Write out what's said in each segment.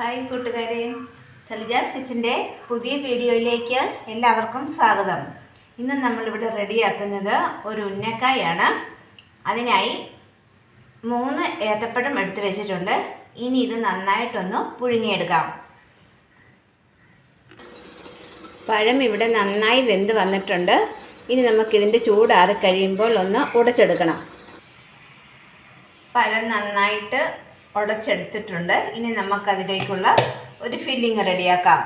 Hi കൂട്ടുകാരെ. സലിജാസ് കിച്ചന്റെ പുതിയ വീഡിയോയിലേക്ക് എല്ലാവർക്കും സ്വാഗതം. ഇന്ന് നമ്മളിവിടെ റെഡിയാക്കുന്നത് ഒരു ഉന്നക്കായാണ്. അതിനായി മൂന്ന് ഏത്തപ്പഴം എടുത്തു വെച്ചിട്ടുണ്ട്. ഇനി ഇത് നന്നായിട്ടൊന്ന് പുഴുങ്ങിയെടുക്കാം. പഴം ഇവിടെ നന്നായി വെന്ത് വന്നിട്ടുണ്ട്. ഇനി നമുക്കിതിന്റെ ചൂടാറി കഴിയുമ്പോൾ ഒന്ന് ഉടച്ചെടുക്കണം. പഴം നന്നായിട്ട് ഉടച്ചെടുത്തിട്ടുണ്ട്. ഇനി നമുക്കതിലേക്കുള്ള ഒരു ഫില്ലിങ് റെഡിയാക്കാം.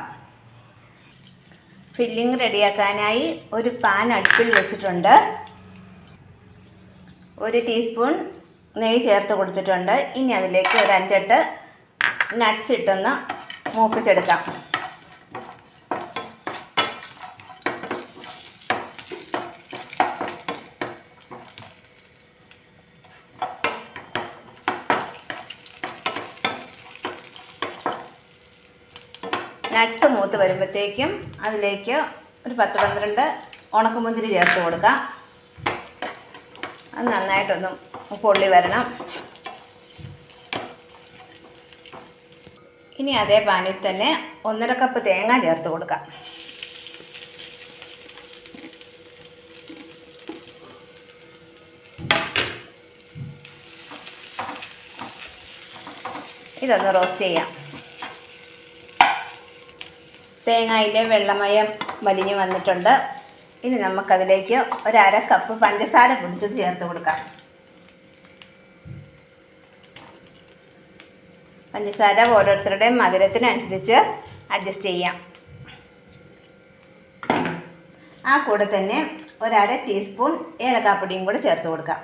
ഫില്ലിങ് റെഡിയാക്കാനായി ഒരു പാൻ അടുപ്പിൽ വെച്ചിട്ടുണ്ട്. ഒരു ടീസ്പൂൺ നെയ്യ് ചേർത്ത് കൊടുത്തിട്ടുണ്ട്. ഇനി അതിലേക്ക് ഒരു അഞ്ചെട്ട് നട്ട്സ് ഇട്ടൊന്ന് മൂപ്പിച്ചെടുക്കാം. നട്ട്സ് മൂത്ത് വരുമ്പോഴത്തേക്കും അതിലേക്ക് ഒരു പത്ത് പന്ത്രണ്ട് ഉണക്കമുന്തിരി ചേർത്ത് കൊടുക്കാം. അത് നന്നായിട്ടൊന്ന് പൊള്ളി വരണം. ഇനി അതേ പാനിൽ തന്നെ ഒന്നര കപ്പ് തേങ്ങ ചേർത്ത് കൊടുക്കാം. ഇതൊന്ന് റോസ്റ്റ് ചെയ്യാം. തേങ്ങയിലെ വെള്ളമയം വലിഞ്ഞു വന്നിട്ടുണ്ട്. ഇനി നമുക്കതിലേക്ക് ഒരു അര കപ്പ് പഞ്ചസാര പൊടിച്ചത് ചേർത്ത് കൊടുക്കാം. പഞ്ചസാര ഓരോരുത്തരുടെയും മധുരത്തിനനുസരിച്ച് അഡ്ജസ്റ്റ് ചെയ്യാം. ആ കൂടെ തന്നെ ഒരര ടീസ്പൂൺ ഏലക്കാപ്പൊടിയും കൂടെ ചേർത്ത് കൊടുക്കാം.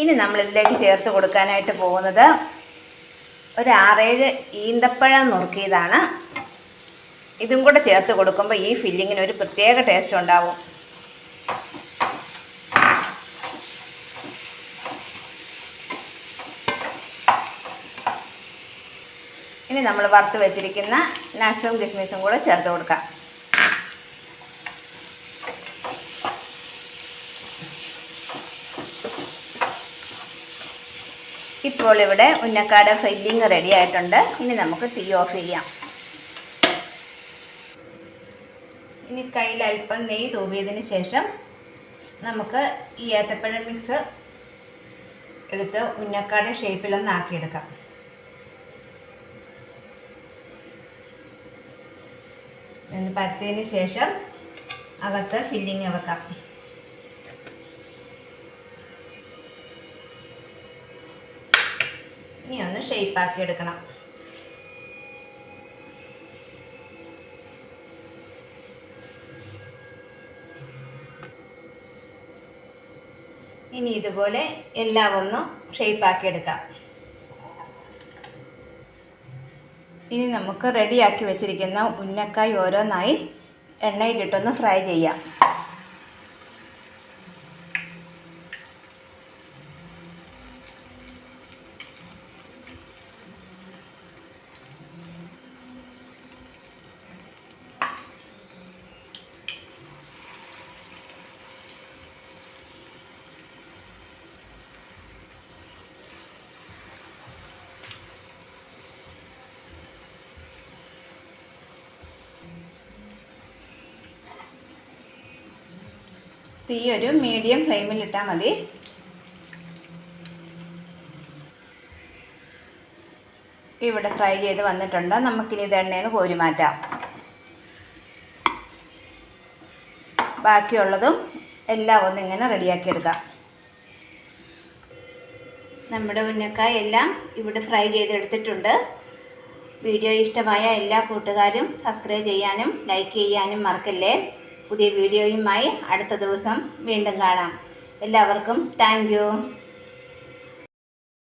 ഇനി നമ്മളിതിലേക്ക് ചേർത്ത് കൊടുക്കാനായിട്ട് പോകുന്നത് ഒരു ആറേഴ് ഈന്തപ്പഴം നുറുക്കിയതാണ്. ഇതും കൂടെ ചേർത്ത് കൊടുക്കുമ്പോൾ ഈ ഫില്ലിങ്ങിന് ഒരു പ്രത്യേക ടേസ്റ്റ് ഉണ്ടാവും. ഇനി നമ്മൾ വറുത്ത് വെച്ചിരിക്കുന്ന നട്ട്സും കിസ്മിസും കൂടെ ചേർത്ത് കൊടുക്കാം. ഇപ്പോൾ ഇവിടെ ഉന്നക്കാട് ഫില്ലിങ് റെഡി ആയിട്ടുണ്ട്. ഇനി നമുക്ക് തീ ഓഫ് ചെയ്യാം. ഇനി കയ്യിൽ അല്പം നെയ്യ് തൂവിയതിന് ശേഷം നമുക്ക് ഈ ഏത്തപ്പഴം മിക്സ് എടുത്ത് ഉന്നക്കാട് ഷേപ്പിലൊന്ന് ആക്കിയെടുക്കാം. എന്ന് പരത്തിയതിന് ശേഷം അകത്ത് ഫില്ലിങ് വെക്കാം. ഇനി ഒന്ന് ഷേപ്പാക്കി എടുക്കണം. ഇനി ഇതുപോലെ എല്ലാം ഒന്ന് ഷേപ്പാക്കി എടുക്കാം. ഇനി നമുക്ക് റെഡിയാക്കി വെച്ചിരിക്കുന്ന ഉന്നക്കായ് ഓരോന്നായി എണ്ണയിലിട്ടൊന്ന് ഫ്രൈ ചെയ്യാം. തീ ഒരു മീഡിയം ഫ്ലെയിമിൽ ഇട്ടാൽ മതി. ഇവിടെ ഫ്രൈ ചെയ്ത് വന്നിട്ടുണ്ട്. നമുക്കിനി ഇത് എണ്ണയിൽ നിന്ന് കോരി മാറ്റാം. ബാക്കിയുള്ളതും എല്ലാം ഒന്ന് ഇങ്ങനെ റെഡിയാക്കി എടുക്കാം. നമ്മുടെ ഉന്നക്കായ എല്ലാം ഇവിടെ ഫ്രൈ ചെയ്തെടുത്തിട്ടുണ്ട് വീഡിയോ ഇഷ്ടമായ എല്ലാ കൂട്ടുകാരും സബ്സ്ക്രൈബ് ചെയ്യാനും ലൈക്ക് ചെയ്യാനും മറക്കല്ലേ? പുതിയ വീഡിയോയുമായി അടുത്ത ദിവസം വീണ്ടും കാണാം. എല്ലാവർക്കും താങ്ക്